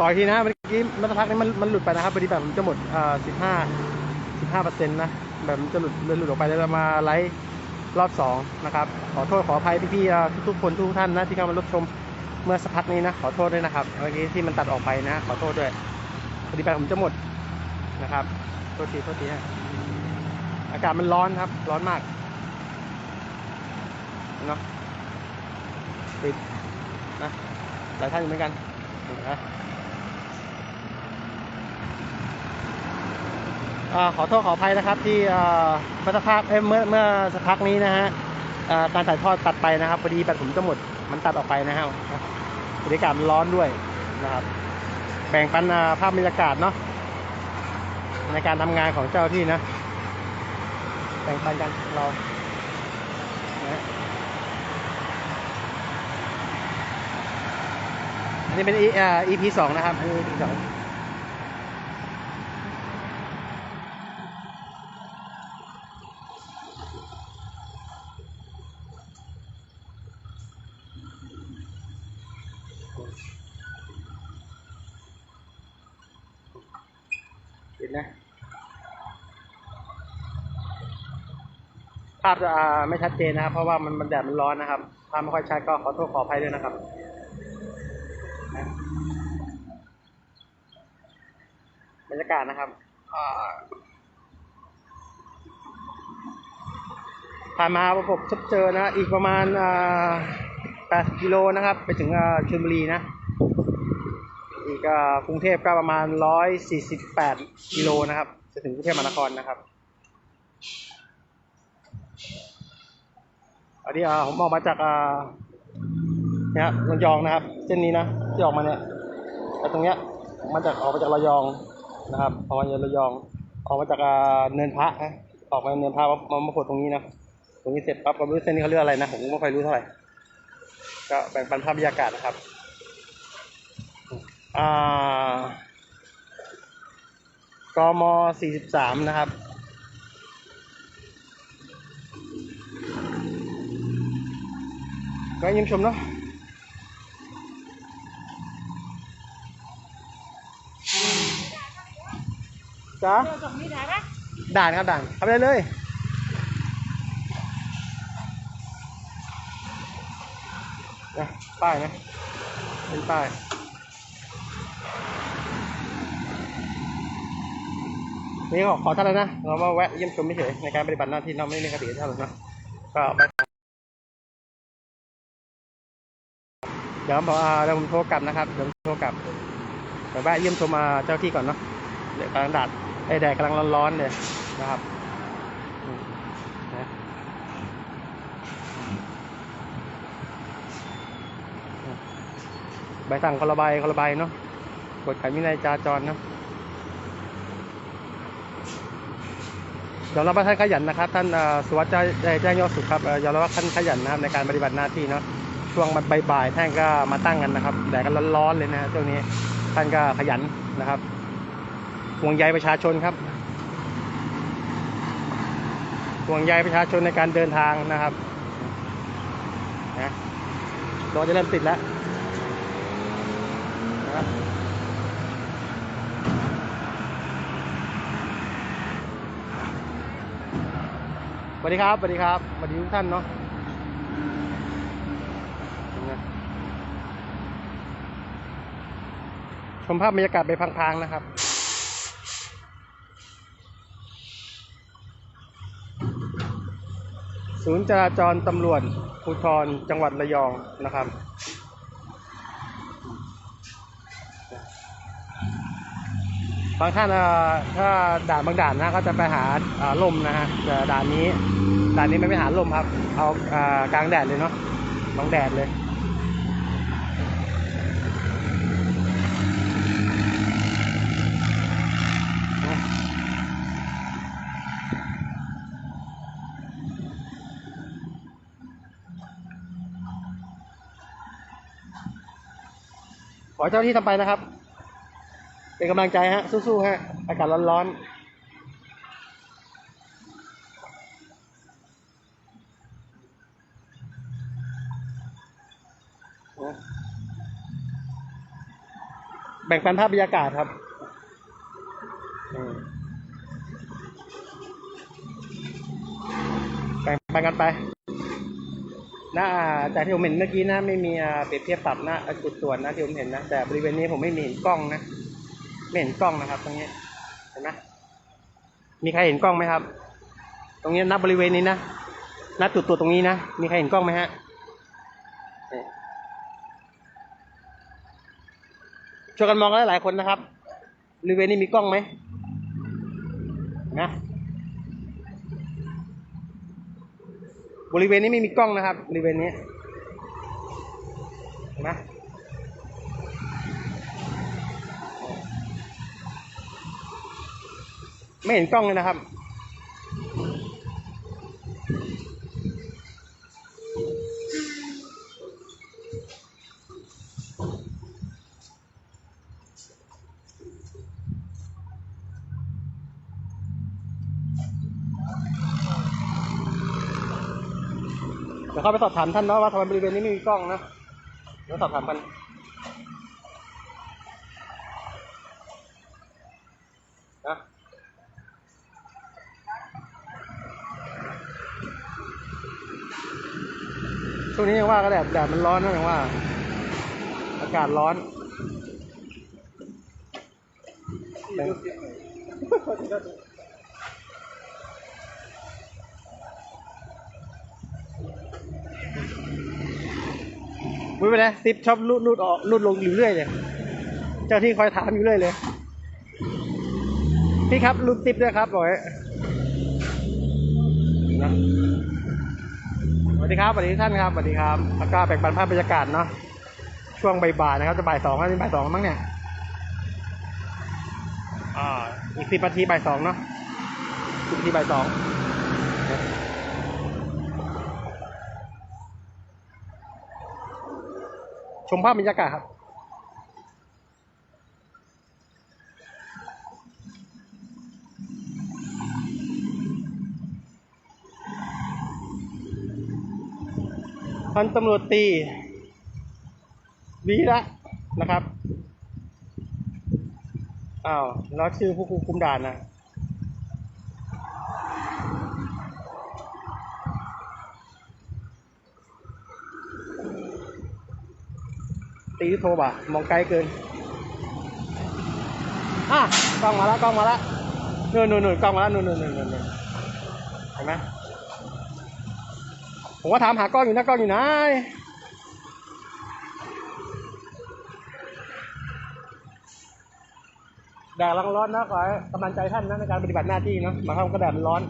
ต่อยทีนะเมื่อกี้มื่อสักพักนี้มันมันหลุดไปนะครับพอดีแบบมันจะหมดอ่าสิบห้าสิบห้าเปอร์เซ็นต์นะแบบมันจะหลุดเลยหลุดออกไปแล้วเรามาไลฟ์รอบสองนะครับขอโทษขออภัยพี่ๆทุกๆคนทุกท่านนะที่เข้ามารับชมเมื่อสักพักนี้นะขอโทษด้วยนะครับเมื่อกี้ที่มันตัดออกไปนะขอโทษด้วยพอดีแบบผมจะหมดนะครับโทษทีโทษทีฮะอากาศมันร้อนครับ ร้อนมากเนาะติดนะหลายท่านอยู่เหมือนกันนะอ่า ขอโทษขออภัยนะครับที่เมื่อสักพักเมื่อเมื่อสักพักนี้นะฮะการถ่ายทอดตัดไปนะครับพอดีแบตผมจะหมดมันตัดออกไปนะฮะบรรยากาศมันร้อนด้วยนะครับ แบ่งปันภาพบรรยากาศเนาะในการทำงานของเจ้าที่นะ แบ่งปันกันเรานะอันนี้เป็น EP สองนะครับอันนี้ EP สอง นะภาพจะไม่ชัดเจนนะครับ เพราะว่ามันมันแดดมันร้อนนะครับภาพไม่ค่อยชัดก็ขอโทษขออภัยด้วยนะครับบรรยากาศนะครับผ่านมาประกบเจอนะอีกประมาณ80กิโลนะครับ ไปถึงชลบุรีนะ กอ่ากรุงเทพก็ประมาณ 148 กิโลนะครับ จะถึงกรุงเทพมหานครนะครับอันนี้ผมออกมาจากเนี่ยระยองนะครับ เส้นนี้นะที่ออกมาเนี่ยแต่ตรงเนี้ยออกมาจากออกมาจากระยองนะครับออกมาจากระยองออกมาจากเนินพระนะออกมาเนินพระมามาโผล่ตรงนี้นะตรงนี้เสร็จปั๊บก็ไม่รู้เส้นนี้เขาเรียกอะไรนะผมก็ไม่ค่อยรู้เท่าไหร่ก็แบ่งปันภาพบรรยากาศนะครับ กม43 นะครับ ก็เยี่ยมชมเนาะจ้าส่งนี่ได้ปะด่านครับด่านเข้าไปได้เลยนะป้ายนะเป็นป้าย นี่ขอขอท่านแล้วนะ เรามาแวะเยี่ยมชมเฉยในการปฏิบัติหน้าที่เราไม่มีคติกับท่านหรอกนะก็ไปเดี๋ยวบอกอ่าเดี๋ยวผมโทรกลับนะครับเดี๋ยวผมโทรกลับเดี๋ยวแวะเยี่ยมชมมาเจ้าที่ก่อนเนาะเดี๋ยวกำลังดัดไอ้แดดกำลังร้อนๆเลยนะครับนะใบสั่งคนละใบคนละใบเนาะกฎขันวินัยจราจรเนาะ ยอมรับว่าท่านขยันนะครับ ท่านสุวัสดิ์แจ้งแจ้งยอดสุขครับยอมรับว่าท่านขยันนะครับในการปฏิบัติหน้าที่เนาะช่วงมันบ่ายๆท่านก็มาตั้งกันนะครับแดดกันร้อนๆเลยนะฮะช่วงนี้ท่านก็ขยันนะครับห่วงใยประชาชนครับห่วงใยประชาชนในการเดินทางนะครับนะรถจะเริ่มติดแล้วนะครับ วัสดีครับสวัสดีครับสวัสดีทุกท่านเนาะชมภาพบรรยากาศไปพังๆนะครับศูนย์จราจรตำรวจภูธรจังหวัดระยองนะครับ บางท่านถ้าด่านบางด่านนะก็จะไปหาลมนะฮะแต่ด่านนี้ด่านนี้ไม่ไปหาลมครับ เอาอ่ากลางแดดเลยเนาะบางแดดเลยขอเจ้าหน้าที่ทำไปนะครับ เป็นกำลังใจฮะ สู้ๆฮะ อากาศร้อนๆนแบ่งปันภาพบรรยากาศครับ แบ่งปันกันไปนะอ่าจากที่ผมเห็นเมื่อกี้นะ ไม่มีเปรียบเทียบปรับนะอ่าจุดตรวจนะที่ผมเห็นนะ แต่บริเวณนี้ผมไม่มีกล้องนะ ไม่เห็นกล้องนะครับ ตรงนี้เห็นไหมมีใครเห็นกล้องไหมครับ ตรงนี้นับบริเวณนี้นะนับจุดตรวตรงนี้นะมีใครเห็นกล้องไหมฮะช่วยกันมองกันหลายคนนะครับบริเวณนี้มีกล้องไหมนะบริเวณนี้ไม่มีกล้องนะครับบริเวณนี้เห็นไหม ไม่เห็นกล้องเลยนะครับ เดี๋ยวเข้าไปสอบถามท่านเนาะว่าทำไมบริเวณนี้ไม่มีกล้องนะเดี๋ยวสอบถามกัน ช่วงนี้ยังว่าก็แดดแดดมันร้อนนะยังว่า อากาศร้อนไม่เป็นไรติปชอบรูดรูดออกรูดลงอยู่เรื่อยเลยเจ้าที่คอยถามอยู่เรื่อยเลย พี่ครับรูดติปด้วยครับบอกไว้นะส วัสดีครับสวัสดีท่านครับสวัสดีครับแล้วก็แบ่งปันภาพบรรยากาศเนาะช่วงบ่ายๆนะครับจะบ่ายสองแล้วนี่บ่ายสองแล้วมั้งเนี่ยอ่าอีกสิบนาทีบ่ายสองเนาะสิบนาทีบ่ายสองชมภาพบรรยากาศครับ พันตำรวจตีวีระนะครับอ้าวแล้วชื่อผู้คุมด่านนะตีโทรบ่ะมองไกลเกินอะกล้องมาแล้วกล้องมาแล้วนู่นนู่นนู่นกล้องมาแล้วนู่นนู่นนู่นนู่นเห็นไหม ผมก็ถามหากล้องอยู่นะกล้องอยู่ไหนแดดร้อนๆนะขอกำลังใจท่านนะในการปฏิบัติหน้าที่เนาะบางครั้งก็แดดมันร้อน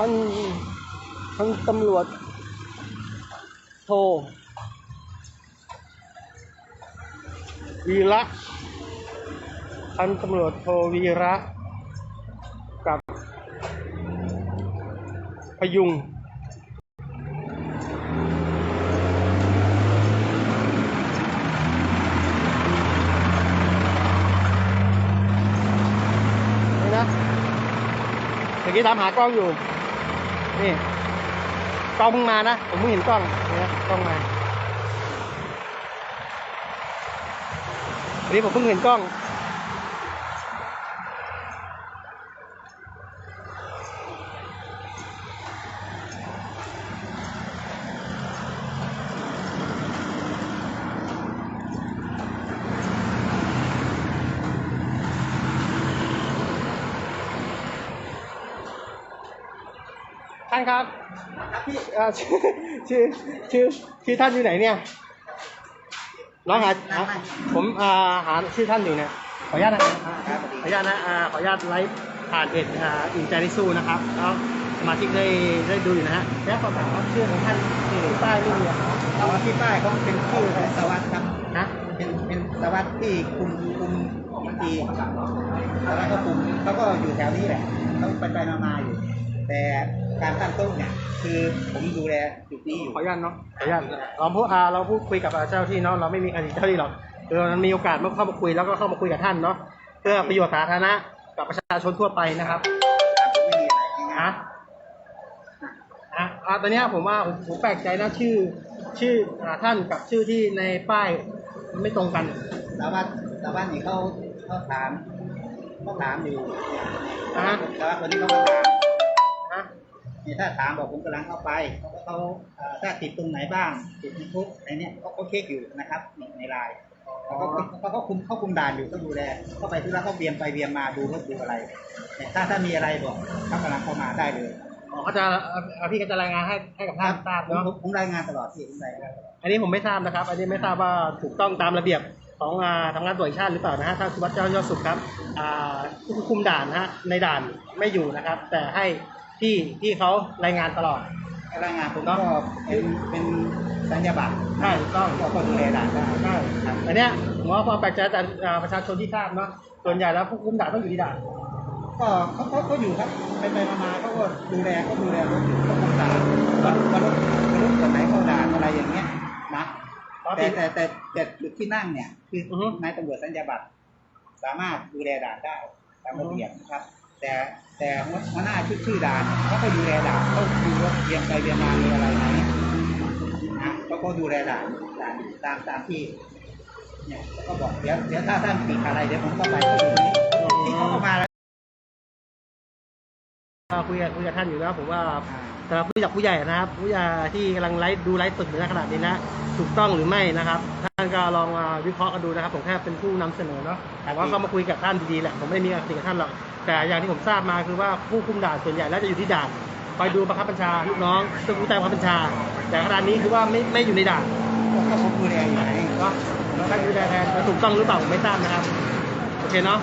ท่านท่านตำรวจโทรวีระท่านตำรวจโทรวีระกับพยุงนี่นะเมื่อกี้ตามหากล้องอยู่ นี่กล้องเพิ่งมานะ ผมเพิ่งเห็นกล้องนะกล้องมาอันนี้ผมเพิ่งเห็นกล้องานครับพี่อ่าชื่อชื่อชื่อชื่อท่านอยู่ไหนเนี่ยน้องหาหาผมอ่าหาชื่อท่านอยู่เนี่ยขออนุญาตนะขออนุญาตนะอ่าขออนุญาตไลฟ์ผ่านเพจอ่าอินใจริสูนะครับแล้วสมาชิกได้ได้ดูอยู่นะฮะแล้วขอถามว่าชื่อของท่านที่ใต้นี่เนี่ยเอาที่ป้ายเขาเป็นชื่อของสวัสดิ์ครับนะเป็นเป็นสวัสดิ์ที่คุมคุมของทีสวัสดิ์ก็คุมเขาก็อยู่แถวนี้แหละเขาไปไปมามาอยู่แต่ การตั้งโต๊ะเนี่ยคือผมดูแลจุดนี้อยู่ขออนุญาตเนาะขออนุญาตเราพูดอ่าเราพูดคุยกับเจ้าที่เนาะเราไม่มีใครติดเจ้าที่หรอกคือมันมีโอกาสมาเข้ามาคุยแล้วก็เข้ามาคุยกับท่านเนาะเพื่อประโยชน์สาธารณะกับประชาชนทั่วไปนะครับผมไม่มีอะไรง่าอะยอะอะตอนเนี้ยผมว่าผมผมแปลกใจนะชื่อ ชื่ออ่าท่านกับชื่อที่ในป้ายมันไม่ตรงกันๆสารวัตรสารวัตรนี่เขาเขาถามเขาถามอยู่อะสารวัตรคนที่เขามาถามฮะ นี่ถ้าถามบอกผมกำลังเข้าไปเขาเขาเอ่อถ้าติดตรงไหนบ้างติดในคุกอะไรเนี่ยเขาเขาเช็คอยู่นะครับนี่ในไลน์เขาก็เขาเขาคุมเขาคุมด่านอยู่เขาดูแลเข้าไปธุระเขาเบียมไปเบียมมาดูรถดูอะไรเนี่ยถ้าถ้ามีอะไรบอกเขากำลังเข้ามาได้เลยอ๋อเขาจะอ่าพี่ก็จะรายงานให้ให้กับท่านทราบผมเนาะผมผมรายงานตลอดที่ผมรายงานตลอดอันนี้ผมไม่ทราบนะครับ อันนี้ไม่ทราบว่าถูกต้องตามระเบียบของอ่าทางงานตรวจแห่งชาติหรือเปล่านะฮะท่านสุวัสดิ์เจ้ายอดสุขครับอ่าผู้คุมด่านนะฮะในด่านไม่อยู่นะครับ แต่ให้ ที่ที่เขารายงานตลอด รายงานผมก็เป็นเป็นสัญญาบัตรใช่ถูกต้องก็ก็ดูแลด่านได้ใช่ครับอันเนี้ยผมว่าความแปลกใจแต่อ่าประชาชนที่ทราบเนาะส่วนใหญ่แล้วผู้คุมด่านต้องอยู่ที่ด่านก็เขาเขาเขาอยู่ครับไปไปมามาเขาก็ดูแลเขาดูแลรถอยู่เขาคุมด่านว่ารถว่ารถว่ารถส่วนไหนเข้าด่านอะไรอย่างเงี้ยนะแต่แต่แต่แต่จุดที่นั่งเนี่ย คือออฮึนายตำรวจสัญญาบัตร สามารถดูแลด่านได้ตามระเบียบนะครับ แต่ แต่หัวหน้าชุดชื่อด่านเขาก็ดูแลด่านเขาดูว่าเรียงไปเรียงมามีอะไรไหมนะเขาก็ดูแลด่านด่านตามตามที่เนี่ยเขาก็บอกเดี๋ยวเดี๋ยวถ้าท่านมีอะไรเดี๋ยวผมก็ไปเขาดูนี้ที่เขาเข้ามาแล้วอ่าคุยกับคุยกับท่านอยู่แล้วผมว่าสำหรับผู้ใหญ่ผู้ใหญ่นะครับผู้ใหญ่ที่กำลังไลฟ์ดูไลฟ์สดอยู่ในขณะนี้นะถูกต้องหรือไม่นะครับ ท่านก็ลองมาวิเคราะห์กันดูนะครับ ผมแค่เป็นผู้นำเสนอเนาะแต่ว่าก็มาคุยกับท่านดีๆแหละผมไม่ได้มีอะไรกับท่านหรอก แต่อย่างที่ผมทราบมาคือว่าผู้คุมด่านส่วนใหญ่แล้วจะอยู่ที่ด่านคอยดูบังคับบัญชาลูกน้องซึ่งผู้ใต้บังคับบัญชา แต่ขณะนี้คือว่าไม่ไม่อยู่ในด่านก็ผมดูแลอยู่ไหนเนาะแล้วท่านดูแลแทนถูกต้องหรือเปล่าผมไม่ทราบนะครับโอเคเนาะ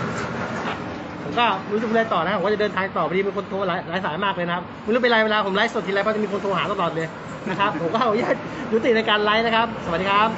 ผมก็รู้จะพูดอะไรต่อนะผมก็จะเดินทางต่อพอดีมีคนโทรหลายหลายสายมากเลยนะครับไม่รู้เป็นไรเวลาผมไลฟ์สดทีไรก็จะมีคนโทรหาตลอดเลยนะครับผมก็ขออนุญาตยุติในการไลฟ์นะครับ สวัสดีครับ